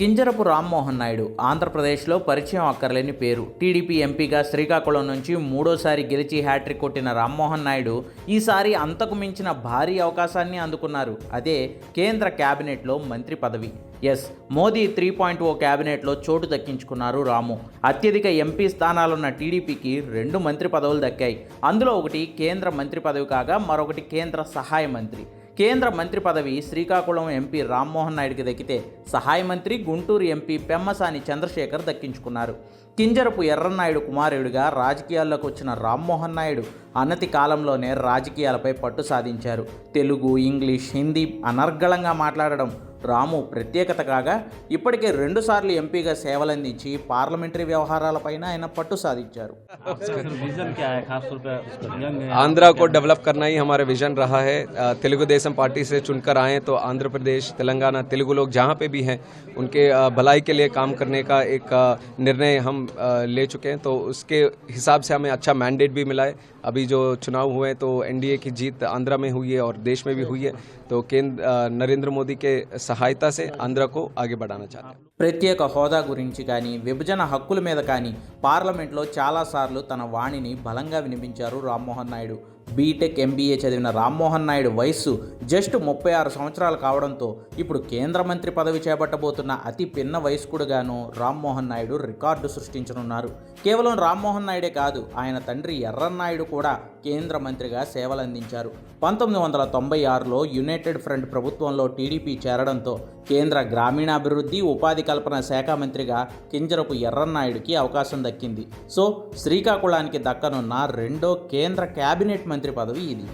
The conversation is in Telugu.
కింజరపు రామ్మోహన్ నాయుడు ఆంధ్రప్రదేశ్లో పరిచయం అక్కర్లేని పేరు. టీడీపీ ఎంపీగా శ్రీకాకుళం నుంచి మూడోసారి గెలిచి హ్యాట్రిక్ కొట్టిన రామ్మోహన్ నాయుడు ఈసారి అంతకు మించిన భారీ అవకాశాన్ని అందుకున్నారు. అదే కేంద్ర కేబినెట్లో మంత్రి పదవి. ఎస్ మోదీ త్రీ పాయింట్ ఓ క్యాబినెట్లో చోటు దక్కించుకున్నారు రాము. అత్యధిక ఎంపీ స్థానాలున్న టీడీపీకి రెండు మంత్రి పదవులు దక్కాయి. అందులో ఒకటి కేంద్ర మంత్రి పదవి కాగా మరొకటి కేంద్ర సహాయ మంత్రి. కేంద్ర మంత్రి పదవి శ్రీకాకుళం ఎంపీ రామ్మోహన్ నాయుడికి దక్కితే సహాయ మంత్రి గుంటూరు ఎంపీ పెమ్మసాని చంద్రశేఖర్ దక్కించుకున్నారు. కింజరపు ఎర్రన్నాయుడు కుమారుడిగా రాజకీయాల్లోకి వచ్చిన రామ్మోహన్ నాయుడు అనతి కాలంలోనే రాజకీయాలపై పట్టు సాధించారు. తెలుగు ఇంగ్లీష్ హిందీ అనర్గళంగా మాట్లాడడం రాము ప్రత్యేకత కాగా ఇప్పటికే రెండుసార్లు ఎంపీగా సేవలందించి పార్లమెంటరీ వ్యవహారాలపైన ఆయన పట్టు సాధించారు आपका सर विजन क्या है खासतौर पर यंग आंध्रा को डेवलप करना ही हमारा विजन रहा है अ, तेलुगु देशम पार्टी से चुनकर आए तो आंध्र प्रदेश तेलंगाना तेलुगु लोग जहाँ पे भी हैं उनके अ, भलाई के लिए काम करने का एक अ, निर्णय हम अ, ले चुके हैं तो उसके हिसाब से हमें अच्छा मैंडेट भी मिला है अभी जो चुनाव हुए हैं तो एनडीए की जीत आंध्रा में हुई है और देश में भी हुई है तो केंद्र अ, नरेंद्र मोदी के सहायता से आंध्रा को आगे बढ़ाना चाहते हैं ప్రత్యేక హోదా గురించి కానీ విభజన హక్కుల మీద కానీ పార్లమెంట్లో చాలాసార్లు తన వాణిని బలంగా వినిపించారు రామ్మోహన్ నాయుడు బీటెక్ ఎంబీఏ చదివిన రామ్మోహన్ నాయుడు వయస్సు జస్ట్ ముప్పై ఆరు సంవత్సరాలు కావడంతో ఇప్పుడు కేంద్ర మంత్రి పదవి చేపట్టబోతున్న అతి పిన్న వయస్కుడుగాను రామ్మోహన్ నాయుడు రికార్డు సృష్టించనున్నారు. కేవలం రామ్మోహన్ నాయుడే కాదు ఆయన తండ్రి ఎర్రన్నాయుడు కూడా కేంద్ర మంత్రిగా సేవలందించారు. పంతొమ్మిది వందల తొంభై ఆరులో యునైటెడ్ ఫ్రంట్ ప్రభుత్వంలో టీడీపీ చేరడంతో కేంద్ర గ్రామీణాభివృద్ధి ఉపాధి కల్పన శాఖ మంత్రిగా కింజరపు ఎర్రన్నాయుడికి అవకాశం దక్కింది. సో శ్రీకాకుళానికి దక్కనున్న రెండో కేంద్ర కేబినెట్ మంత్రి పదవి ఇది